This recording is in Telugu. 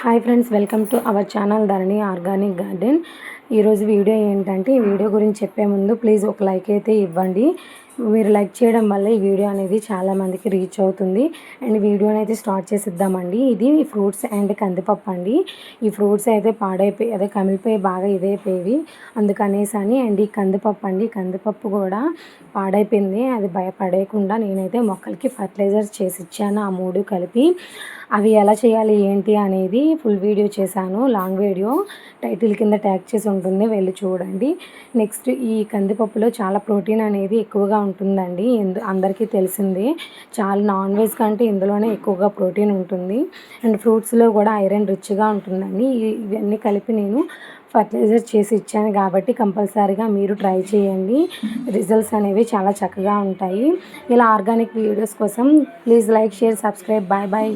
Hi friends welcome to our channel Dharani organic garden. ఈరోజు వీడియో ఏంటంటే ఈ వీడియో గురించి చెప్పే ముందు ప్లీజ్ ఒక లైక్ అయితే ఇవ్వండి. మీరు లైక్ చేయడం వల్ల ఈ వీడియో అనేది చాలామందికి రీచ్ అవుతుంది. అండ్ వీడియోని అయితే స్టార్ట్ చేసిద్దామండి. ఇది ఫ్రూట్స్ అండ్ కందిపప్పు అండి. ఈ ఫ్రూట్స్ అయితే పాడైపోయి అదే కమిలిపోయి బాగా ఇదైపోయేవి. అందుకనేసి అని అండ్ ఈ కందిపప్పు అండి కందిపప్పు కూడా పాడైపోయింది. అది భయపడేయకుండా నేనైతే మొక్కలకి ఫర్టిలైజర్స్ చేసి ఇచ్చాను ఆ మూడు కలిపి. అవి ఎలా చేయాలి ఏంటి అనేది ఫుల్ వీడియో చేశాను. లాంగ్ వీడియో టైటిల్ కింద ట్యాగ్ చేసి ఉంటుంది. వెళ్ళి చూడండి. నెక్స్ట్ ఈ కందిపప్పులో చాలా ప్రోటీన్ అనేది ఎక్కువగా ఉంటుందండి. ఎందు అందరికీ తెలిసింది. చాలా నాన్ వెజ్ కంటే ఇందులోనే ఎక్కువగా ప్రోటీన్ ఉంటుంది. అండ్ ఫ్రూట్స్లో కూడా ఐరన్ రిచ్గా ఉంటుందండి. ఇవన్నీ కలిపి నేను ఫర్టిలైజర్ చేసి ఇచ్చాను కాబట్టి కంపల్సరీగా మీరు ట్రై చేయండి. రిజల్ట్స్ అనేవి చాలా చక్కగా ఉంటాయి. ఇలా ఆర్గానిక్ వీడియోస్ కోసం please like share subscribe bye bye